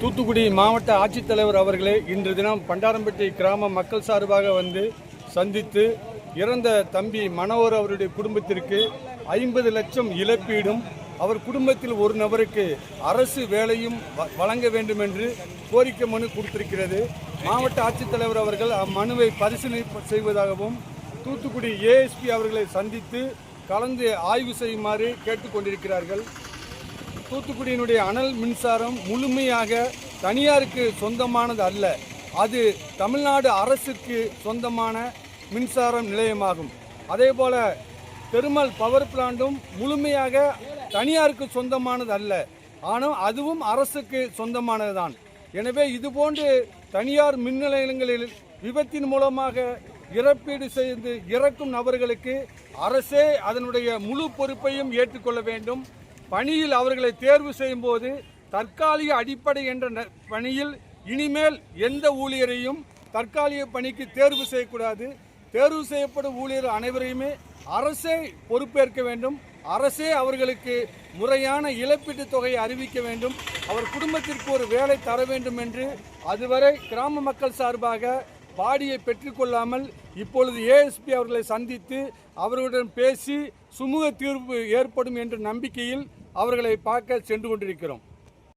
தூத்துக்குடி மாவட்ட ஆட்சித்தலைவர் அவர்களே இன்று தினம் பண்டாரம்பட்டி கிராம மக்கள் சார்பாக வந்து சந்தித்து இறந்த தம்பி மனோர் அவருடைய குடும்பத்திற்கு ஐம்பது லட்சம் இழப்பீடும் அவர் குடும்பத்தில் ஒரு நபருக்கு அரசு வேலையும் வ- வழங்க வேண்டும் என்று கோரிக்கை மனு கொடுத்திருக்கிறது. மாவட்ட ஆட்சித்தலைவர் அவர்கள் அம்மனுவை பரிசீலனை செய்வதாகவும் தூத்துக்குடி ஏஎஸ்பி அவர்களை சந்தித்து கலந்து ஆய்வு செய்யுமாறு கேட்டுக்கொண்டிருக்கிறார்கள். தூத்துக்குடியினுடைய அனல் மின்சாரம் முழுமையாக தனியாருக்கு சொந்தமானது அல்ல. அது தமிழ்நாடு அரசுக்கு சொந்தமான மின்சாரம் நிலையமாகும். அதே போல பெருமாள் பவர் பிளான்ட்டும் முழுமையாக தனியாருக்கு சொந்தமானது அல்ல. ஆனால் அதுவும் அரசுக்கு சொந்தமானதுதான். எனவே இதுபோன்று தனியார் மின் நிலையங்களில் விபத்தின் மூலமாக இறப்பீடு செய்து இறக்கும் நபர்களுக்கு அரசே அதனுடைய முழு பொறுப்பையும் ஏற்றுக்கொள்ள வேண்டும். பணியில் அவர்களை தேர்வு செய்யும் போது தற்காலிக அடிப்படை என்ற பணியில் இனிமேல் எந்த ஊழியரையும் தற்காலிக பணிக்கு தேர்வு செய்யக்கூடாது. தேர்வு செய்யப்படும் ஊழியர் அனைவரையுமே அரசே பொறுப்பேற்க வேண்டும். அரசே அவர்களுக்கு முறையான இழப்பீட்டுத் தொகையை அறிவிக்க வேண்டும். அவர் குடும்பத்திற்கு ஒரு வேலை தர வேண்டும் என்று அதுவரை கிராம மக்கள் சார்பாக பாடியை பெற்றுக்கொள்ளாமல் இப்பொழுது ஏஎஸ்பி அவர்களை சந்தித்து அவர்களுடன் பேசி சுமூக தீர்வு ஏற்படும் என்ற நம்பிக்கையில் அவர்களை பார்க்க சென்று கொண்டிருக்கிறோம்.